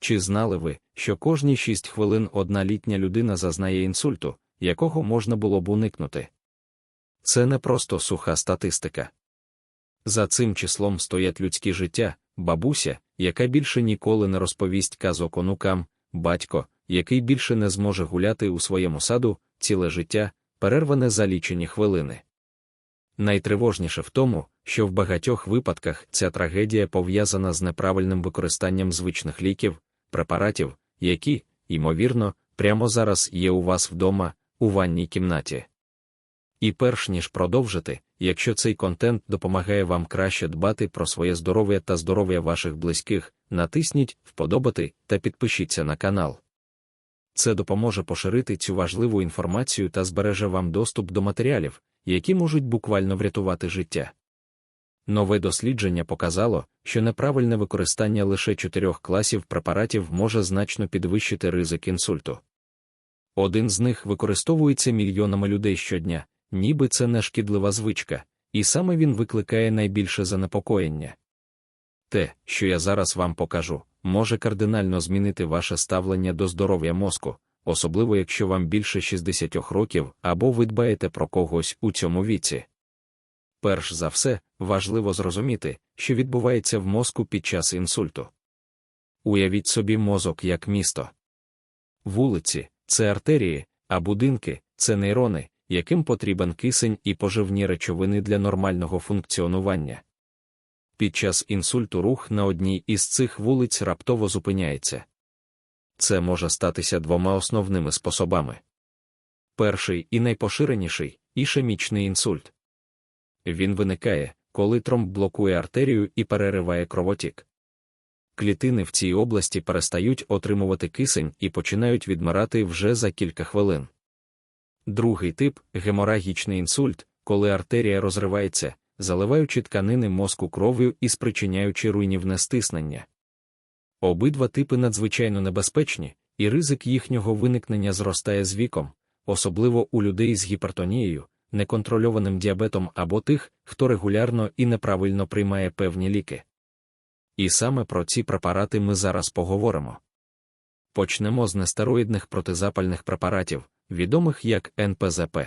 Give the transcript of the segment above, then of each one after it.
Чи знали ви, що кожні 6 хвилин одна літня людина зазнає інсульту, якого можна було б уникнути? Це не просто суха статистика. За цим числом стоять людські життя, бабуся, яка більше ніколи не розповість казок онукам, батько, який більше не зможе гуляти у своєму саду, ціле життя, перерване за лічені хвилини. Найтривожніше в тому, що в багатьох випадках ця трагедія пов'язана з неправильним використанням звичних ліків, препаратів, які, ймовірно, прямо зараз є у вас вдома, у ванній кімнаті. І перш ніж продовжити, якщо цей контент допомагає вам краще дбати про своє здоров'я та здоров'я ваших близьких, натисніть вподобати та підпишіться на канал. Це допоможе поширити цю важливу інформацію та збереже вам доступ до матеріалів, які можуть буквально врятувати життя. Нове дослідження показало, що неправильне використання лише чотирьох класів препаратів може значно підвищити ризик інсульту. Один з них використовується мільйонами людей щодня, ніби це не шкідлива звичка, і саме він викликає найбільше занепокоєння. Те, що я зараз вам покажу, може кардинально змінити ваше ставлення до здоров'я мозку, особливо якщо вам більше 60 років або ви дбаєте про когось у цьому віці. Перш за все, важливо зрозуміти, що відбувається в мозку під час інсульту. Уявіть собі мозок як місто. Вулиці це артерії, а будинки це нейрони, яким потрібен кисень і поживні речовини для нормального функціонування. Під час інсульту рух на одній із цих вулиць раптово зупиняється. Це може статися двома основними способами. Перший і найпоширеніший ішемічний інсульт. Він виникає, коли тромб блокує артерію і перериває кровотік. Клітини в цій області перестають отримувати кисень і починають відмирати вже за кілька хвилин. Другий тип геморагічний інсульт, коли артерія розривається, заливаючи тканини мозку кров'ю і спричиняючи руйнівне стиснення. Обидва типи надзвичайно небезпечні, і ризик їхнього виникнення зростає з віком, особливо у людей з гіпертонією, неконтрольованим діабетом або тих, хто регулярно і неправильно приймає певні ліки. І саме про ці препарати ми зараз поговоримо. Почнемо з нестероїдних протизапальних препаратів, відомих як НПЗП.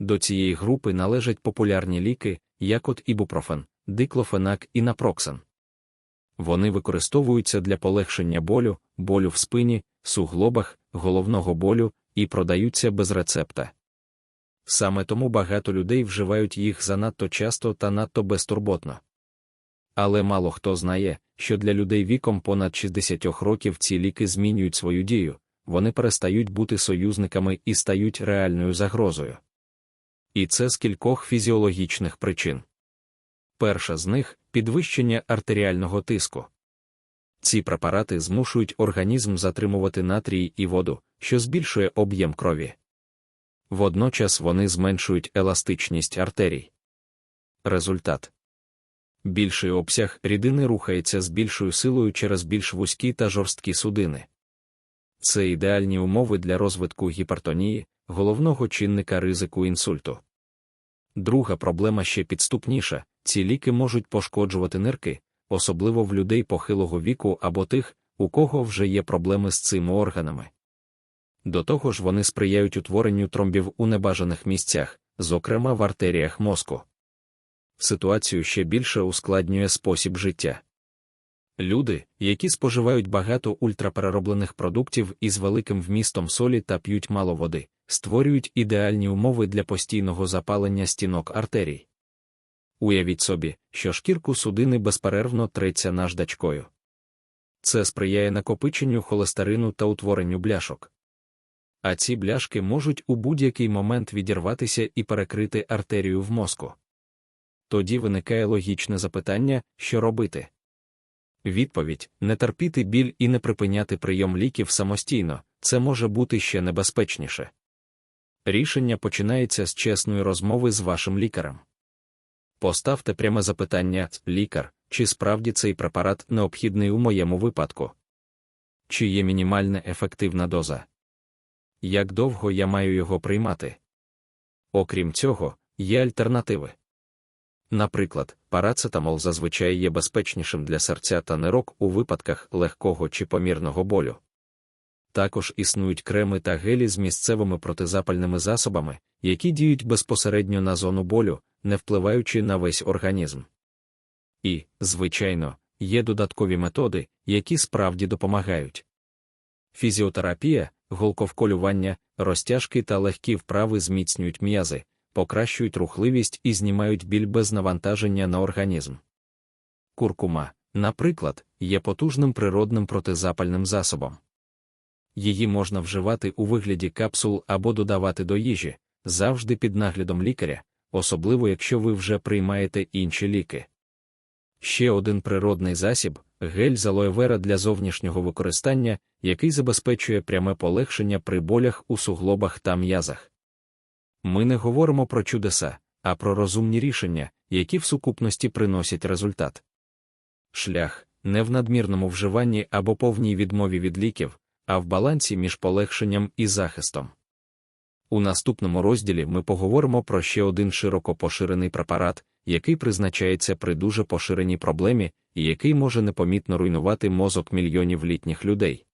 До цієї групи належать популярні ліки, як от ібупрофен, диклофенак і напроксен. Вони використовуються для полегшення болю, болю в спині, суглобах, головного болю і продаються без рецепта. Саме тому багато людей вживають їх занадто часто та надто безтурботно. Але мало хто знає, що для людей віком понад 60 років ці ліки змінюють свою дію, вони перестають бути союзниками і стають реальною загрозою. І це з кількох фізіологічних причин. Перша з них підвищення артеріального тиску. Ці препарати змушують організм затримувати натрій і воду, що збільшує об'єм крові. Водночас вони зменшують еластичність артерій. Результат більший обсяг рідини рухається з більшою силою через більш вузькі та жорсткі судини. Це ідеальні умови для розвитку гіпертонії, головного чинника ризику інсульту. Друга проблема ще підступніша ці ліки можуть пошкоджувати нирки, особливо в людей похилого віку або тих, у кого вже є проблеми з цими органами. До того ж, вони сприяють утворенню тромбів у небажаних місцях, зокрема в артеріях мозку. Ситуацію ще більше ускладнює спосіб життя. Люди, які споживають багато ультраперероблених продуктів із великим вмістом солі та п'ють мало води, створюють ідеальні умови для постійного запалення стінок артерій. Уявіть собі, що шкірку судини безперервно треться наждачкою. Це сприяє накопиченню холестерину та утворенню бляшок. А ці бляшки можуть у будь-який момент відірватися і перекрити артерію в мозку. Тоді виникає логічне запитання, що робити. Відповідь не терпіти біль і не припиняти прийом ліків самостійно, це може бути ще небезпечніше. Рішення починається з чесної розмови з вашим лікарем. Поставте пряме запитання, лікар, чи справді цей препарат необхідний у моєму випадку? Чи є мінімальна ефективна доза? Як довго я маю його приймати? Окрім цього, є альтернативи. Наприклад, парацетамол зазвичай є безпечнішим для серця та нирок у випадках легкого чи помірного болю. Також існують креми та гелі з місцевими протизапальними засобами, які діють безпосередньо на зону болю, не впливаючи на весь організм. І, звичайно, є додаткові методи, які справді допомагають. Фізіотерапія, голковколювання, розтяжки та легкі вправи зміцнюють м'язи, покращують рухливість і знімають біль без навантаження на організм. Куркума, наприклад, є потужним природним протизапальним засобом. Її можна вживати у вигляді капсул або додавати до їжі, завжди під наглядом лікаря, особливо якщо ви вже приймаєте інші ліки. Ще один природний засіб гель з алоевера для зовнішнього використання, який забезпечує пряме полегшення при болях у суглобах та м'язах. Ми не говоримо про чудеса, а про розумні рішення, які в сукупності приносять результат. Шлях не в надмірному вживанні або повній відмові від ліків, а в балансі між полегшенням і захистом. У наступному розділі ми поговоримо про ще один широко поширений препарат, який призначається при дуже поширеній проблемі і який може непомітно руйнувати мозок мільйонів літніх людей.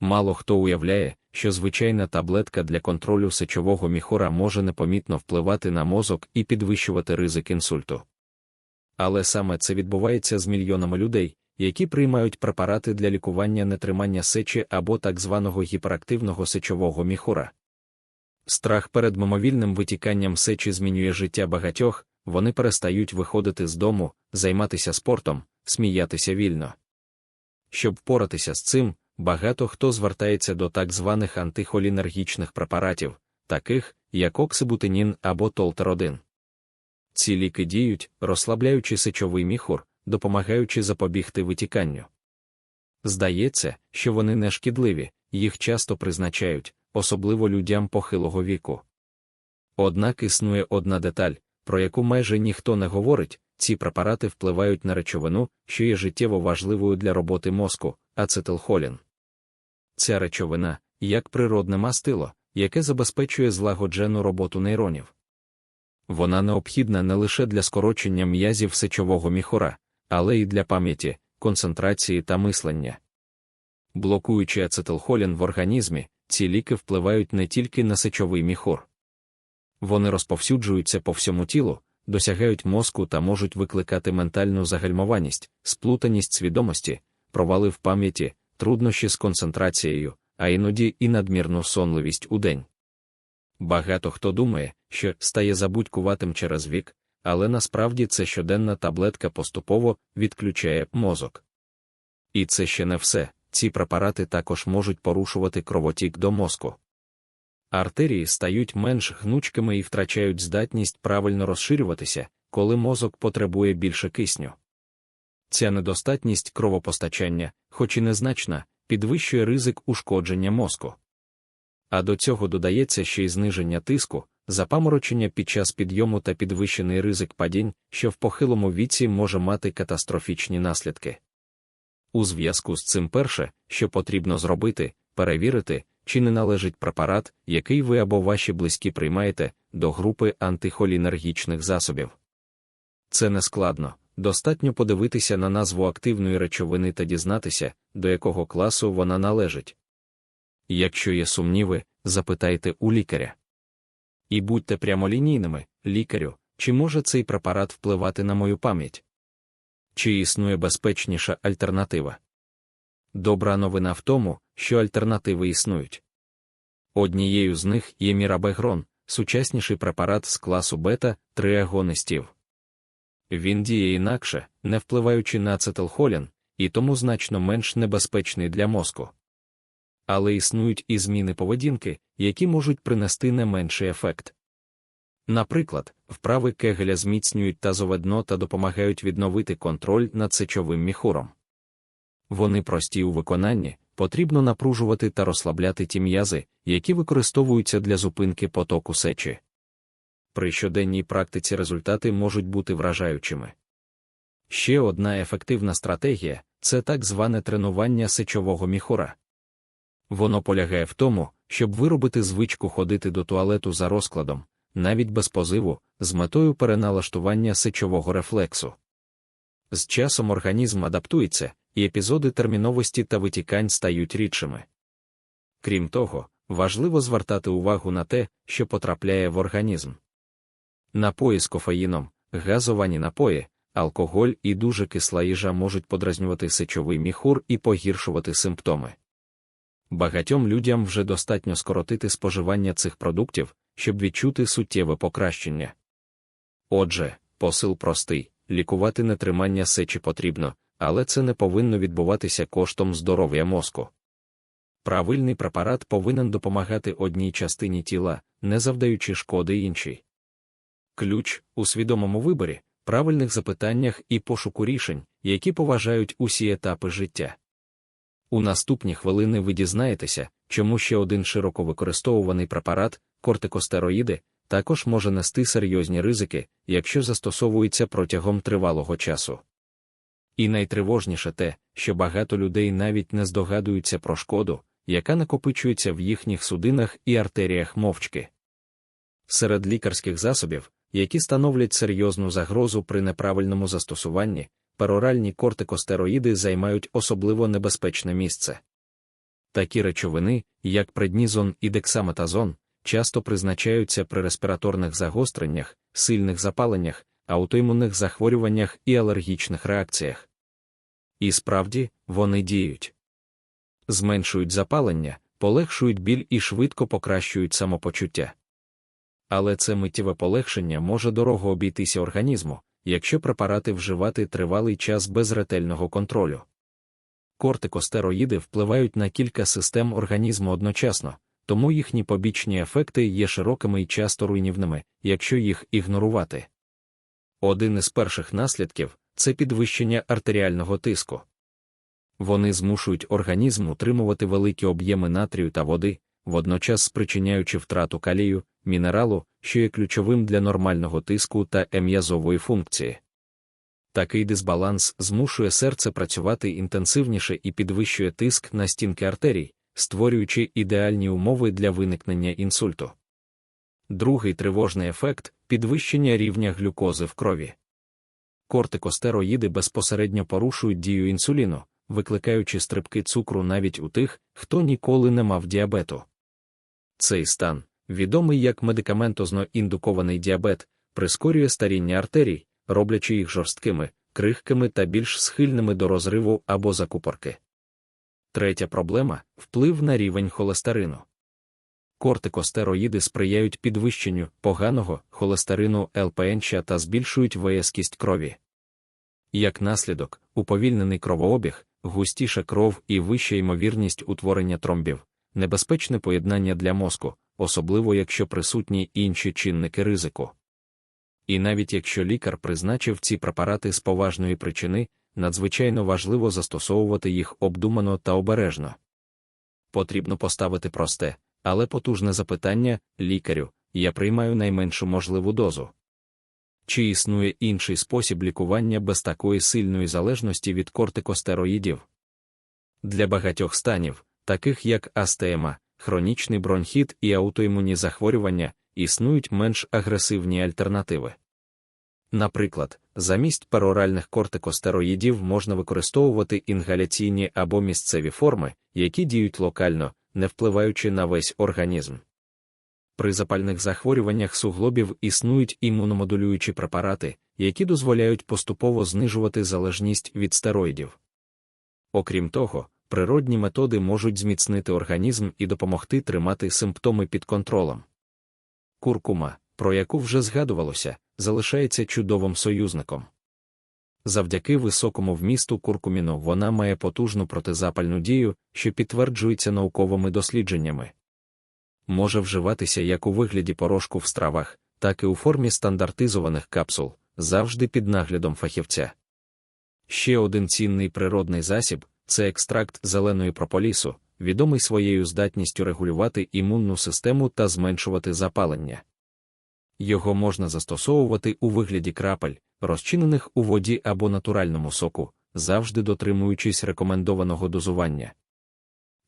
Мало хто уявляє, що звичайна таблетка для контролю сечового міхура може непомітно впливати на мозок і підвищувати ризик інсульту. Але саме це відбувається з мільйонами людей, які приймають препарати для лікування нетримання сечі або так званого гіперактивного сечового міхура. Страх перед мимовільним витіканням сечі змінює життя багатьох, вони перестають виходити з дому, займатися спортом, сміятися вільно. Щоб впоратися з цим, багато хто звертається до так званих антихолінергічних препаратів, таких як оксибутинін або толтеродин. Ці ліки діють, розслабляючи сечовий міхур, допомагаючи запобігти витіканню. Здається, що вони не шкідливі, їх часто призначають, особливо людям похилого віку. Однак існує одна деталь, про яку майже ніхто не говорить, ці препарати впливають на речовину, що є життєво важливою для роботи мозку, ацетилхолін. Ця речовина, як природне мастило, яке забезпечує злагоджену роботу нейронів. Вона необхідна не лише для скорочення м'язів сечового міхура, але й для пам'яті, концентрації та мислення. Блокуючи ацетилхолін в організмі, ці ліки впливають не тільки на сечовий міхур. Вони розповсюджуються по всьому тілу, досягають мозку та можуть викликати ментальну загальмованість, сплутаність свідомості, провали в пам'яті, труднощі з концентрацією, а іноді і надмірну сонливість у день. Багато хто думає, що стає забудькуватим через вік, але насправді це щоденна таблетка поступово відключає мозок. І це ще не все. Ці препарати також можуть порушувати кровотік до мозку. Артерії стають менш гнучкими і втрачають здатність правильно розширюватися, коли мозок потребує більше кисню. Ця недостатність кровопостачання, хоч і незначна, підвищує ризик ушкодження мозку. А до цього додається ще й зниження тиску, запаморочення під час підйому та підвищений ризик падінь, що в похилому віці може мати катастрофічні наслідки. У зв'язку з цим перше, що потрібно зробити, перевірити, чи не належить препарат, який ви або ваші близькі приймаєте, до групи антихолінергічних засобів. Це не складно, достатньо подивитися на назву активної речовини та дізнатися, до якого класу вона належить. Якщо є сумніви, запитайте у лікаря. І будьте прямолінійними, лікарю, чи може цей препарат впливати на мою пам'ять? Чи існує безпечніша альтернатива? Добра новина в тому, що альтернативи існують. Однією з них є мірабегрон, сучасніший препарат з класу бета триагонистів. Він діє інакше, не впливаючи на ацетилхолін, і тому значно менш небезпечний для мозку. Але існують і зміни поведінки, які можуть принести не менший ефект. Наприклад, вправи кегеля зміцнюють тазове дно та допомагають відновити контроль над сечовим міхуром. Вони прості у виконанні, потрібно напружувати та розслабляти ті м'язи, які використовуються для зупинки потоку сечі. При щоденній практиці результати можуть бути вражаючими. Ще одна ефективна стратегія це так зване тренування сечового міхура. Воно полягає в тому, щоб виробити звичку ходити до туалету за розкладом, навіть без позиву, з метою переналаштування сечового рефлексу. З часом організм адаптується, і епізоди терміновості та витікань стають рідшими. Крім того, важливо звертати увагу на те, що потрапляє в організм. Напої з кофеїном, газовані напої, алкоголь і дуже кисла їжа можуть подразнювати сечовий міхур і погіршувати симптоми. Багатьом людям вже достатньо скоротити споживання цих продуктів, щоб відчути суттєве покращення. Отже, посил простий лікувати нетримання сечі потрібно, але це не повинно відбуватися коштом здоров'я мозку. Правильний препарат повинен допомагати одній частині тіла, не завдаючи шкоди іншій. Ключ у свідомому виборі, правильних запитаннях і пошуку рішень, які поважають усі етапи життя. У наступні хвилини ви дізнаєтеся, чому ще один широко використовуваний препарат, кортикостероїди, також може нести серйозні ризики, якщо застосовується протягом тривалого часу. І найтривожніше те, що багато людей навіть не здогадуються про шкоду, яка накопичується в їхніх судинах і артеріях мовчки. Серед лікарських засобів, які становлять серйозну загрозу при неправильному застосуванні, пероральні кортикостероїди займають особливо небезпечне місце. Такі речовини, як преднізон і дексаметазон, часто призначаються при респіраторних загостреннях, сильних запаленнях, аутоімунних захворюваннях і алергічних реакціях. І справді, вони діють. Зменшують запалення, полегшують біль і швидко покращують самопочуття. Але це миттєве полегшення може дорого обійтися організму, якщо препарати вживати тривалий час без ретельного контролю. Кортикостероїди впливають на кілька систем організму одночасно, тому їхні побічні ефекти є широкими і часто руйнівними, якщо їх ігнорувати. Один із перших наслідків це підвищення артеріального тиску. Вони змушують організм утримувати великі об'єми натрію та води, водночас спричиняючи втрату калію, мінералу, що є ключовим для нормального тиску та ем'язової функції. Такий дисбаланс змушує серце працювати інтенсивніше і підвищує тиск на стінки артерій, створюючи ідеальні умови для виникнення інсульту. Другий тривожний ефект підвищення рівня глюкози в крові. Кортикостероїди безпосередньо порушують дію інсуліну, викликаючи стрибки цукру навіть у тих, хто ніколи не мав діабету. Цей стан, відомий як медикаментозно індукований діабет, прискорює старіння артерій, роблячи їх жорсткими, крихкими та більш схильними до розриву або закупорки. Третя проблема вплив на рівень холестерину. Кортикостероїди сприяють підвищенню поганого холестерину ЛПНЧ та збільшують виязкість крові. Як наслідок, уповільнений кровообіг, густіша кров і вища ймовірність утворення тромбів, небезпечне поєднання для мозку, особливо якщо присутні інші чинники ризику. І навіть якщо лікар призначив ці препарати з поважної причини, надзвичайно важливо застосовувати їх обдумано та обережно. Потрібно поставити просте, але потужне запитання лікарю, я приймаю найменшу можливу дозу. Чи існує інший спосіб лікування без такої сильної залежності від кортикостероїдів? Для багатьох станів, таких як астема, хронічний бронхіт і аутоімунні захворювання, існують менш агресивні альтернативи. Наприклад, замість пероральних кортикостероїдів можна використовувати інгаляційні або місцеві форми, які діють локально, не впливаючи на весь організм. При запальних захворюваннях суглобів існують імуномодулюючі препарати, які дозволяють поступово знижувати залежність від стероїдів. Окрім того, природні методи можуть зміцнити організм і допомогти тримати симптоми під контролем. Куркума, про яку вже згадувалося, залишається чудовим союзником. Завдяки високому вмісту куркуміну вона має потужну протизапальну дію, що підтверджується науковими дослідженнями. Може вживатися як у вигляді порошку в стравах, так і у формі стандартизованих капсул, завжди під наглядом фахівця. Ще один цінний природний засіб це екстракт зеленої прополісу, відомий своєю здатністю регулювати імунну систему та зменшувати запалення. Його можна застосовувати у вигляді крапель, розчинених у воді або натуральному соку, завжди дотримуючись рекомендованого дозування.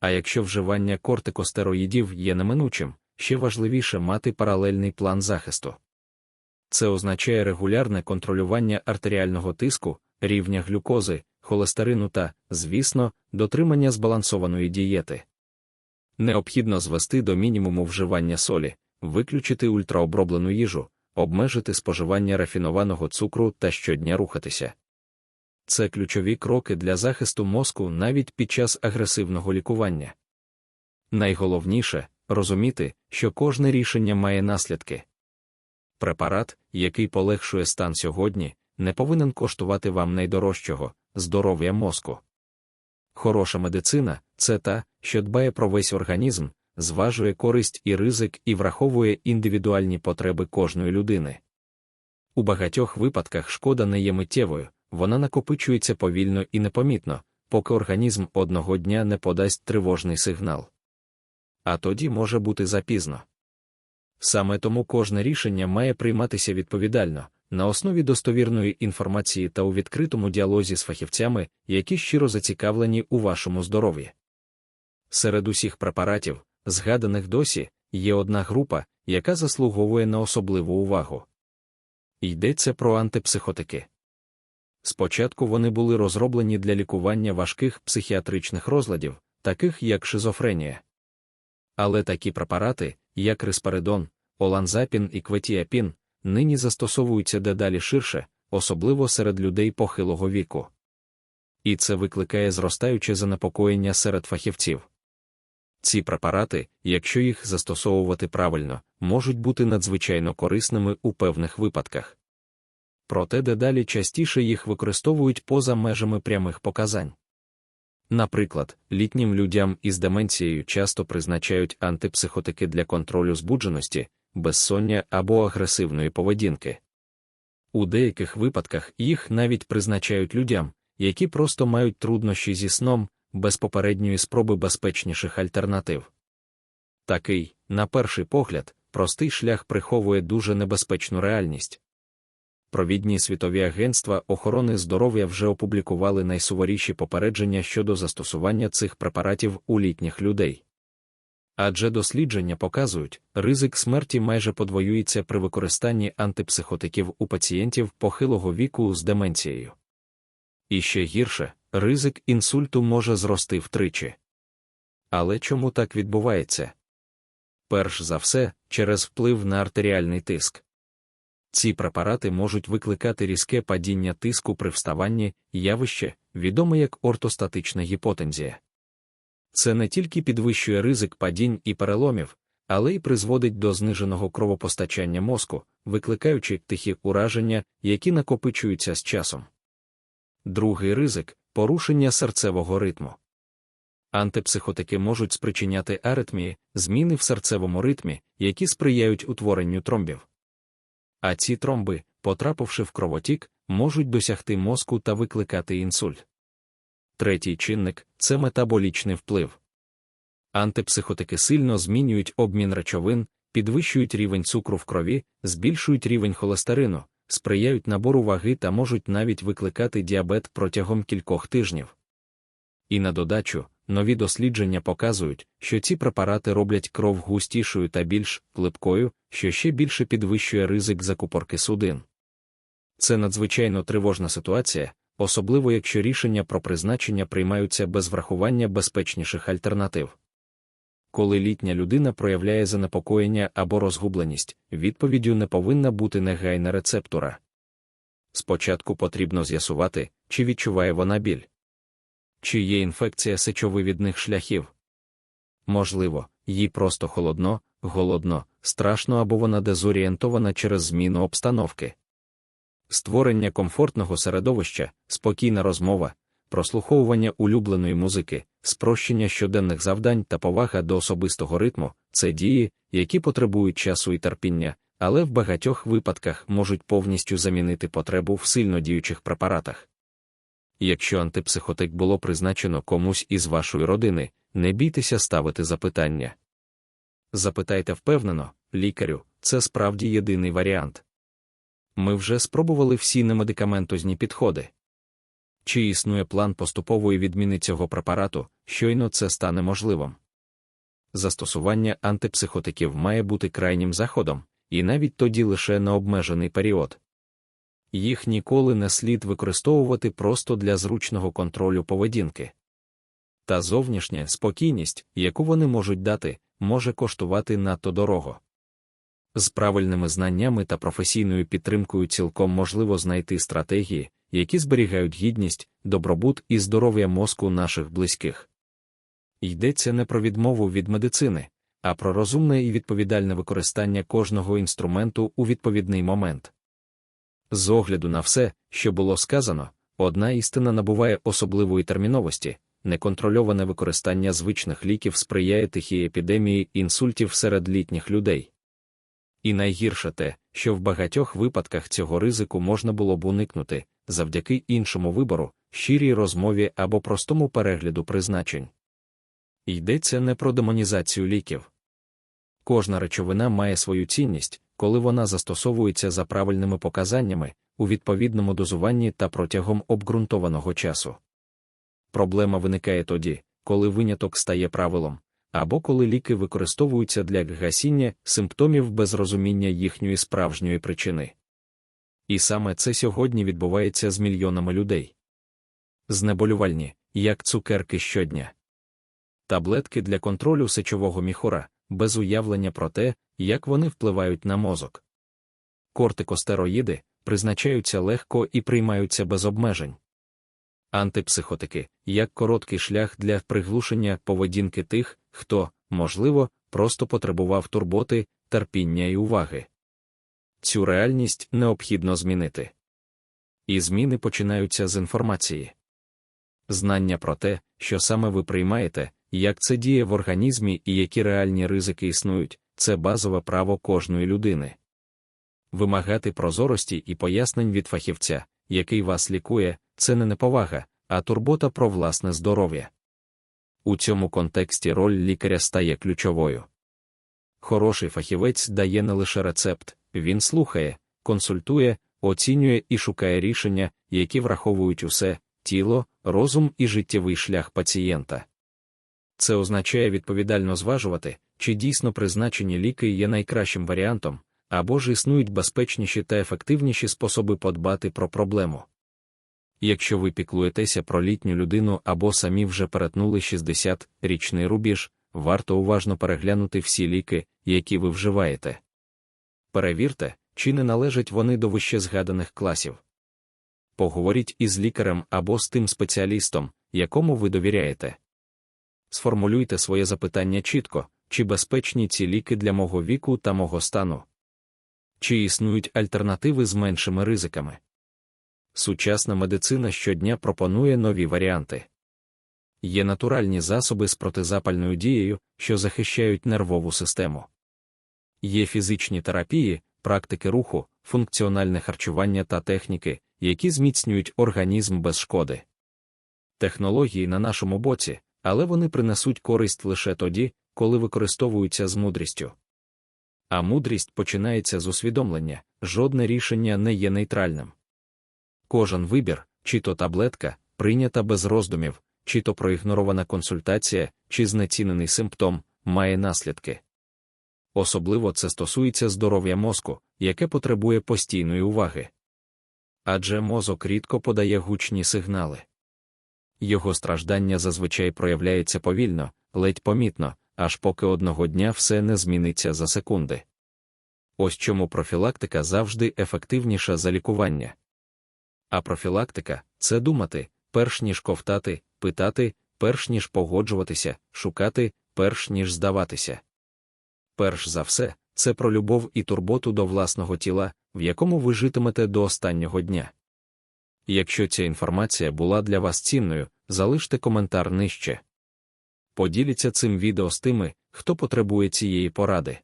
А якщо вживання кортикостероїдів є неминучим, ще важливіше мати паралельний план захисту. Це означає регулярне контролювання артеріального тиску, рівня глюкози, холестерину та, звісно, дотримання збалансованої дієти. Необхідно звести до мінімуму вживання солі, виключити ультраоброблену їжу, обмежити споживання рафінованого цукру та щодня рухатися. Це ключові кроки для захисту мозку навіть під час агресивного лікування. Найголовніше розуміти, що кожне рішення має наслідки. Препарат, який полегшує стан сьогодні, не повинен коштувати вам найдорожчого здоров'я мозку. Хороша медицина це та, що дбає про весь організм, зважує користь і ризик і враховує індивідуальні потреби кожної людини. У багатьох випадках шкода не є миттєвою, вона накопичується повільно і непомітно, поки організм одного дня не подасть тривожний сигнал. А тоді може бути запізно. Саме тому кожне рішення має прийматися відповідально, на основі достовірної інформації та у відкритому діалозі з фахівцями, які щиро зацікавлені у вашому здоров'ї. Серед усіх препаратів, згаданих досі, є одна група, яка заслуговує на особливу увагу. Йдеться про антипсихотики. Спочатку вони були розроблені для лікування важких психіатричних розладів, таких як шизофренія. Але такі препарати, як респаридон, оланзапін і кветіапін, нині застосовуються дедалі ширше, особливо серед людей похилого віку. І це викликає зростаюче занепокоєння серед фахівців. Ці препарати, якщо їх застосовувати правильно, можуть бути надзвичайно корисними у певних випадках. Проте дедалі частіше їх використовують поза межами прямих показань. Наприклад, літнім людям із деменцією часто призначають антипсихотики для контролю збудженості, безсоння або агресивної поведінки. У деяких випадках їх навіть призначають людям, які просто мають труднощі зі сном, без попередньої спроби безпечніших альтернатив. Такий, на перший погляд, простий шлях приховує дуже небезпечну реальність. Провідні світові агентства охорони здоров'я вже опублікували найсуворіші попередження щодо застосування цих препаратів у літніх людей. Адже дослідження показують, ризик смерті майже подвоюється при використанні антипсихотиків у пацієнтів похилого віку з деменцією. І ще гірше, ризик інсульту може зрости втричі. Але чому так відбувається? Перш за все, через вплив на артеріальний тиск. Ці препарати можуть викликати різке падіння тиску при вставанні, явище, відоме як ортостатична гіпотензія. Це не тільки підвищує ризик падінь і переломів, але й призводить до зниженого кровопостачання мозку, викликаючи тихі ураження, які накопичуються з часом. Другий ризик порушення серцевого ритму. Антипсихотики можуть спричиняти аритмії, зміни в серцевому ритмі, які сприяють утворенню тромбів. А ці тромби, потрапивши в кровотік, можуть досягти мозку та викликати інсульт. Третій чинник це метаболічний вплив. Антипсихотики сильно змінюють обмін речовин, підвищують рівень цукру в крові, збільшують рівень холестерину, сприяють набору ваги та можуть навіть викликати діабет протягом кількох тижнів. І на додачу, нові дослідження показують, що ці препарати роблять кров густішою та більш липкою, що ще більше підвищує ризик закупорки судин. Це надзвичайно тривожна ситуація, особливо якщо рішення про призначення приймаються без врахування безпечніших альтернатив. Коли літня людина проявляє занепокоєння або розгубленість, відповіддю не повинна бути негайна рецептура. Спочатку потрібно з'ясувати, чи відчуває вона біль, чи є інфекція сечовивідних шляхів. Можливо, їй просто холодно, голодно, страшно або вона дезорієнтована через зміну обстановки. Створення комфортного середовища, спокійна розмова, прослуховування улюбленої музики, спрощення щоденних завдань та повага до особистого ритму це дії, які потребують часу і терпіння, але в багатьох випадках можуть повністю замінити потребу в сильно діючих препаратах. Якщо антипсихотик було призначено комусь із вашої родини, не бійтеся ставити запитання. Запитайте впевнено, лікарю, це справді єдиний варіант. Ми вже спробували всі немедикаментозні підходи. Чи існує план поступової відміни цього препарату, щойно це стане можливим? Застосування антипсихотиків має бути крайнім заходом, і навіть тоді лише на обмежений період. Їх ніколи не слід використовувати просто для зручного контролю поведінки. Та зовнішня спокійність, яку вони можуть дати, може коштувати надто дорого. З правильними знаннями та професійною підтримкою цілком можливо знайти стратегії, які зберігають гідність, добробут і здоров'я мозку наших близьких. Йдеться не про відмову від медицини, а про розумне і відповідальне використання кожного інструменту у відповідний момент. З огляду на все, що було сказано, одна істина набуває особливої терміновості неконтрольоване використання звичних ліків сприяє тихій епідемії інсультів серед літніх людей. І найгірше те, що в багатьох випадках цього ризику можна було б уникнути завдяки іншому вибору, щирій розмові або простому перегляду призначень. Йдеться не про демонізацію ліків. Кожна речовина має свою цінність, коли вона застосовується за правильними показаннями у відповідному дозуванні та протягом обґрунтованого часу. Проблема виникає тоді, коли виняток стає правилом, або коли ліки використовуються для гасіння симптомів без розуміння їхньої справжньої причини. І саме це сьогодні відбувається з мільйонами людей. Знеболювальні, як цукерки щодня. Таблетки для контролю сечового міхура, без уявлення про те, як вони впливають на мозок. Кортикостероїди призначаються легко і приймаються без обмежень. Антипсихотики як короткий шлях для приглушення поведінки тих, хто, можливо, просто потребував турботи, терпіння і уваги. Цю реальність необхідно змінити. І зміни починаються з інформації. Знання про те, що саме ви приймаєте, як це діє в організмі і які реальні ризики існують, це базове право кожної людини. Вимагати прозорості і пояснень від фахівця, який вас лікує, це не неповага, а турбота про власне здоров'я. У цьому контексті роль лікаря стає ключовою. Хороший фахівець дає не лише рецепт, він слухає, консультує, оцінює і шукає рішення, які враховують усе тіло, розум і життєвий шлях пацієнта. Це означає відповідально зважувати, чи дійсно призначені ліки є найкращим варіантом, або ж існують безпечніші та ефективніші способи подбати про проблему. Якщо ви піклуєтеся про літню людину або самі вже перетнули 60-річний рубіж, варто уважно переглянути всі ліки, які ви вживаєте. Перевірте, чи не належать вони до вище згаданих класів. Поговоріть із лікарем або з тим спеціалістом, якому ви довіряєте. Сформулюйте своє запитання чітко, чи безпечні ці ліки для мого віку та мого стану, чи існують альтернативи з меншими ризиками. Сучасна медицина щодня пропонує нові варіанти. Є натуральні засоби з протизапальною дією, що захищають нервову систему. Є фізичні терапії, практики руху, функціональне харчування та техніки, які зміцнюють організм без шкоди. Технології на нашому боці, але вони принесуть користь лише тоді, коли використовуються з мудрістю. А мудрість починається з усвідомлення, жодне рішення не є нейтральним. Кожен вибір, чи то таблетка, прийнята без роздумів, чи то проігнорована консультація, чи знецінений симптом, має наслідки. Особливо це стосується здоров'я мозку, яке потребує постійної уваги. Адже мозок рідко подає гучні сигнали. Його страждання зазвичай проявляється повільно, ледь помітно, аж поки одного дня все не зміниться за секунди. Ось чому профілактика завжди ефективніша за лікування. А профілактика це думати, перш ніж ковтати, питати, перш ніж погоджуватися, шукати, перш ніж здаватися. Перш за все, це про любов і турботу до власного тіла, в якому ви житимете до останнього дня. Якщо ця інформація була для вас цінною, залиште коментар нижче. Поділіться цим відео з тими, хто потребує цієї поради.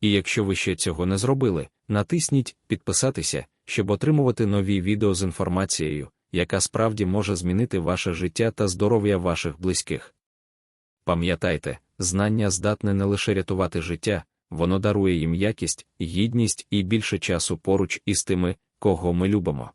І якщо ви ще цього не зробили, натисніть підписатися, щоб отримувати нові відео з інформацією, яка справді може змінити ваше життя та здоров'я ваших близьких. Пам'ятайте, знання здатне не лише рятувати життя, воно дарує їм якість, гідність і більше часу поруч із тими, кого ми любимо.